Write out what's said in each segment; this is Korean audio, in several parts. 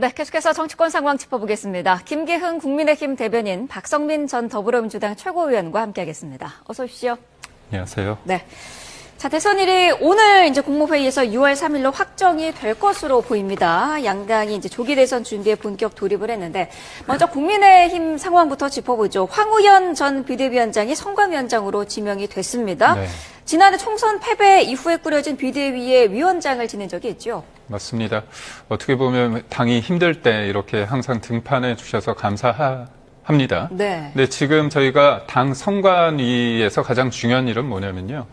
네, 계속해서 정치권 상황 짚어보겠습니다. 김계흥 국민의힘 대변인, 박성민 전 더불어민주당 최고위원과 함께하겠습니다. 어서 오십시오. 안녕하세요. 네. 자, 대선일이 오늘 이제 국무회의에서 6월 3일로 확정이 될 것으로 보입니다. 양당이 이제 조기 대선 준비에 본격 돌입을 했는데, 먼저 국민의힘 상황부터 짚어보죠. 황우현 전 비대위원장이 선관위원장으로 지명이 됐습니다. 네. 지난해 총선 패배 이후에 꾸려진 비대위의 위원장을 지낸 적이 있죠. 맞습니다. 어떻게 보면 당이 힘들 때 이렇게 항상 등판해 주셔서 감사합니다. 네. 근데 지금 저희가 당 선관위에서 가장 중요한 일은 뭐냐면요.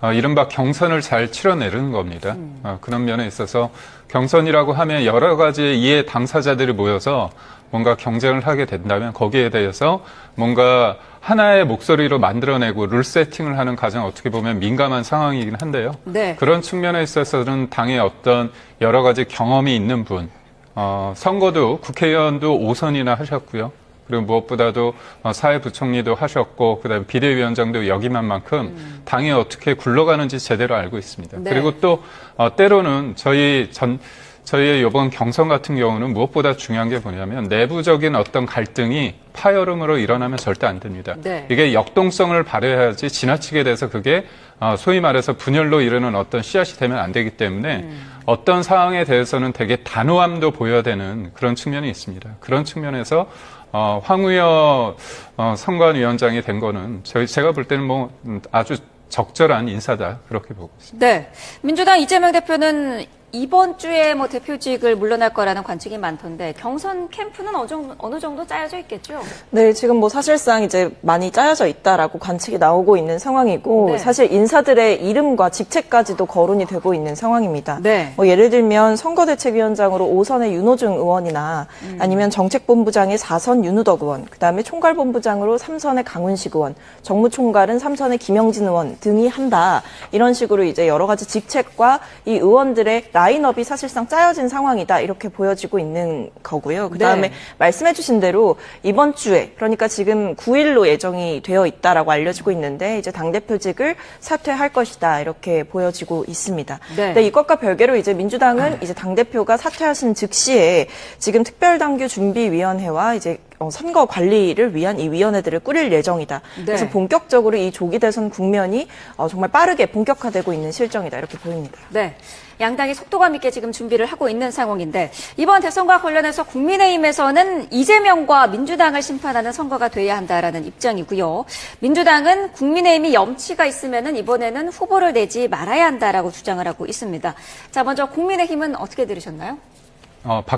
어, 이른바 경선을 잘 치러내는 겁니다. 어, 그런 면에 있어서 경선이라고 하면 여러 가지 이해 당사자들이 모여서 뭔가 경쟁을 하게 된다면 거기에 대해서 뭔가 하나의 목소리로 만들어내고 룰 세팅을 하는 가장 어떻게 보면 민감한 상황이긴 한데요. 네. 그런 측면에 있어서는 당의 어떤 여러 가지 경험이 있는 분, 어, 선거도 국회의원도 5선이나 하셨고요. 그리고 무엇보다도 어, 사회부총리도 하셨고, 그다음에 비대위원장도 역임한 만큼 당이 어떻게 굴러가는지 제대로 알고 있습니다. 네. 그리고 또 어, 때로는 저희 전 저희의 이번 경선 같은 경우는 무엇보다 중요한 게 뭐냐면 내부적인 어떤 갈등이 파열음으로 일어나면 절대 안 됩니다. 네. 이게 역동성을 발휘해야지 지나치게 돼서 그게 어, 소위 말해서 분열로 이르는 어떤 씨앗이 되면 안 되기 때문에 어떤 상황에 대해서는 되게 단호함도 보여야 되는 그런 측면이 있습니다. 그런 측면에서 어, 황우여 어, 선관위원장이 된 거는 저희 제가 볼 때는 뭐 음, 아주 적절한 인사다 그렇게 보고 있습니다. 네. 민주당 이재명 대표는 이번 주에 뭐 대표직을 물러날 거라는 관측이 많던데 경선 캠프는 어느 정도, 어느 정도 짜여져 있겠죠? 네, 지금 뭐 사실상 이제 많이 짜여져 있다라고 관측이 나오고 있는 상황이고 네. 사실 인사들의 이름과 직책까지도 거론이 되고 있는 상황입니다. 네. 뭐 예를 들면 선거대책위원장으로 5선의 윤호중 의원이나 음. 아니면 정책본부장의 4선 윤우덕 의원, 그다음에 총괄본부장으로 3선의 강훈식 의원, 정무총괄은 3선의 김영진 의원 등이 한다. 이런 식으로 이제 여러 가지 직책과 이 의원들의 라인업이 사실상 짜여진 상황이다. 이렇게 보여지고 있는 거고요. 그다음에 네. 말씀해주신 대로 이번 주에 그러니까 지금 9일로 예정이 되어 있다라고 알려지고 있는데 이제 당 대표직을 사퇴할 것이다 이렇게 보여지고 있습니다. 네. 근데 이것과 별개로 이제 민주당은 이제 당 대표가 사퇴하신 즉시에 지금 특별당규 준비위원회와 이제 어, 선거 관리를 위한 이 위원회들을 꾸릴 예정이다. 그래서 네. 본격적으로 이 조기 대선 국면이 어, 정말 빠르게 본격화되고 있는 실정이다 이렇게 보입니다. 네. 양당이 속도감 있게 지금 준비를 하고 있는 상황인데 이번 대선과 관련해서 국민의힘에서는 이재명과 민주당을 심판하는 선거가 돼야 한다라는 입장이고요. 민주당은 국민의힘이 염치가 있으면은 이번에는 후보를 내지 말아야 한다라고 주장을 하고 있습니다. 자, 먼저 국민의힘은 어떻게 들으셨나요? 어,